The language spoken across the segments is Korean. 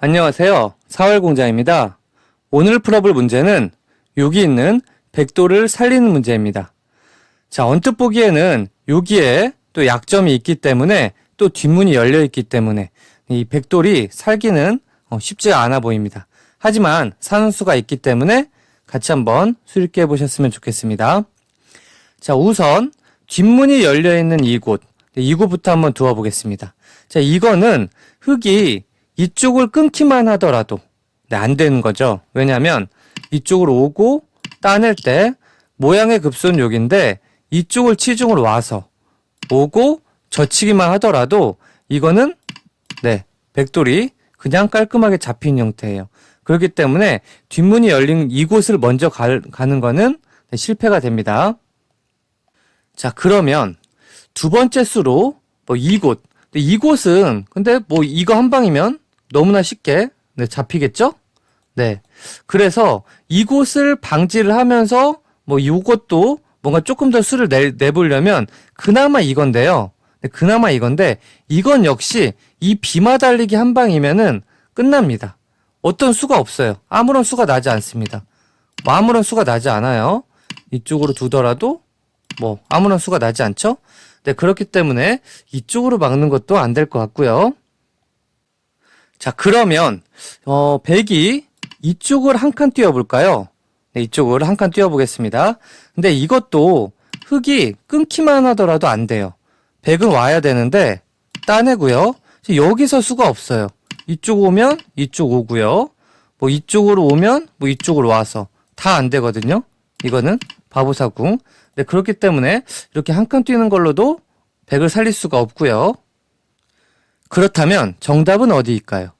안녕하세요. 사월공자입니다. 오늘 풀어볼 문제는 여기 있는 백도를 살리는 문제입니다. 자, 언뜻 보기에는 여기에 또 약점이 있기 때문에 또 뒷문이 열려 있기 때문에 이 백돌이 살기는 어, 쉽지 않아 보입니다. 하지만 사는 수가 있기 때문에 같이 한번 수익해 보셨으면 좋겠습니다. 자, 우선 뒷문이 열려 있는 이곳, 네, 이곳부터 한번 두어 보겠습니다. 자, 이거는 흙이 이쪽을 끊기만 하더라도 네, 안 되는 거죠. 왜냐하면 이쪽으로 오고 따낼 때 모양의 급소는 여기인데 이쪽을 치중으로 와서 오고 젖히기만 하더라도 이거는 네 백돌이 그냥 깔끔하게 잡힌 형태예요. 그렇기 때문에 뒷문이 열린 이곳을 먼저 가, 가는 거는 네, 실패가 됩니다. 자 그러면 두 번째 수로 뭐 이곳 근데 이곳은 근데 뭐 이거 한 방이면 너무나 쉽게 네, 잡히겠죠? 네. 그래서 이곳을 방지를 하면서 뭐 이것도 뭔가 조금 더 수를 내, 내보려면 그나마 이건데요. 네, 그나마 이건데 이건 역시 이 비마 달리기 한 방이면은 끝납니다. 어떤 수가 없어요. 아무런 수가 나지 않습니다. 뭐 아무런 수가 나지 않아요. 이쪽으로 두더라도 뭐 아무런 수가 나지 않죠? 네, 그렇기 때문에 이쪽으로 막는 것도 안 될 것 같고요. 자, 그러면 어, 백이 이쪽을 한 칸 띄워 볼까요? 네, 이쪽을 한 칸 띄워 보겠습니다. 근데 이것도 흙이 끊기만 하더라도 안 돼요. 백은 와야 되는데 따내고요. 여기서 수가 없어요. 이쪽 오면 이쪽 오고요. 뭐 이쪽으로 오면 뭐 이쪽으로 와서 다 안 되거든요. 이거는 바보사궁. 네, 그렇기 때문에 이렇게 한 칸 뛰는 걸로도 백을 살릴 수가 없고요. 그렇다면 정답은 어디일까요?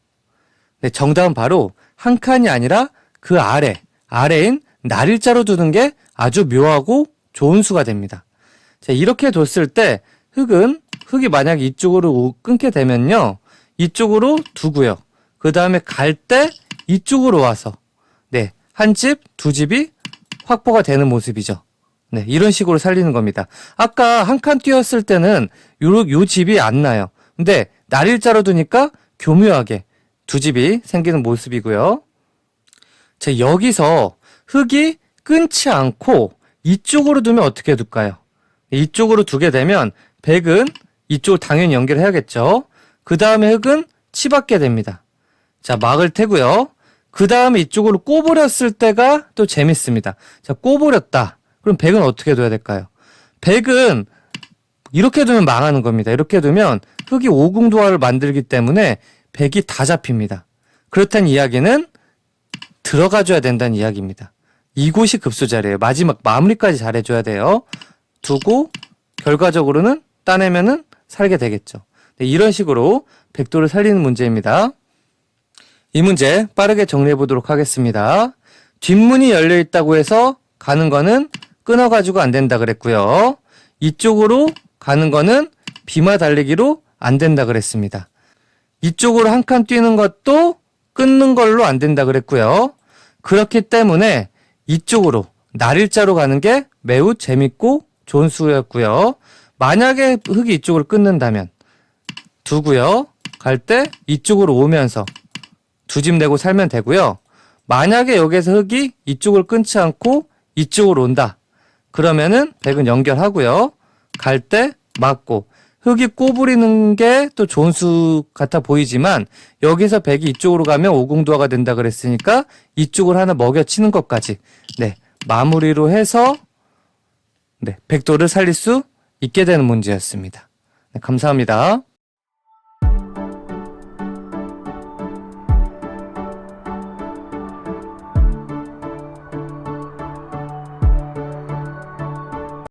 네, 정답은 바로 한 칸이 아니라 그 아래, 아래인 날일자로 두는 게 아주 묘하고 좋은 수가 됩니다. 자, 이렇게 뒀을 때 흙은, 흙이 만약 이쪽으로 오- 끊게 되면요. 이쪽으로 두고요. 그 다음에 갈 때 이쪽으로 와서, 네, 한 집, 두 집이 확보가 되는 모습이죠. 네, 이런 식으로 살리는 겁니다. 아까 한칸 띄었을 때는 요, 요 집이 안 나요. 근데 날일자로 두니까 교묘하게 두 집이 생기는 모습이고요. 자, 여기서 흙이 끊지 않고 이쪽으로 두면 어떻게 둘까요? 이쪽으로 두게 되면 백은 이쪽을 당연히 연결해야겠죠. 그 다음에 흙은 치받게 됩니다. 자, 막을 테고요. 그 다음에 이쪽으로 꼬부렸을 때가 또 재밌습니다. 자, 꼬부렸다. 그럼 백은 어떻게 둬야 될까요? 백은 이렇게 두면 망하는 겁니다. 이렇게 두면 흙이 오궁도화를 만들기 때문에 백이 다 잡힙니다. 그렇다는 이야기는 들어가줘야 된다는 이야기입니다. 이곳이 급소자리예요. 마지막 마무리까지 잘해줘야 돼요. 두고 결과적으로는 따내면은 살게 되겠죠. 네, 이런 식으로 백도를 살리는 문제입니다. 이 문제 빠르게 정리해 보도록 하겠습니다. 뒷문이 열려 있다고 해서 가는 거는 끊어가지고 안 된다 그랬고요. 이쪽으로 가는 거는 비마 달리기로 안 된다 그랬습니다. 이쪽으로 한 칸 뛰는 것도 끊는 걸로 안 된다 그랬고요. 그렇기 때문에 이쪽으로 날일자로 가는 게 매우 재밌고 좋은 수였고요. 만약에 흙이 이쪽으로 끊는다면 두고요. 갈 때 이쪽으로 오면서 두 집 내고 살면 되고요. 만약에 여기서 흙이 이쪽을 끊지 않고 이쪽으로 온다. 그러면은 백은 연결하고요. 갈 때 맞고 흙이 꼬부리는 게 또 좋은 수 같아 보이지만 여기서 백이 이쪽으로 가면 오궁도화가 된다 그랬으니까 이쪽을 하나 먹여치는 것까지 네 마무리로 해서 네 백도를 살릴 수 있게 되는 문제였습니다. 네, 감사합니다.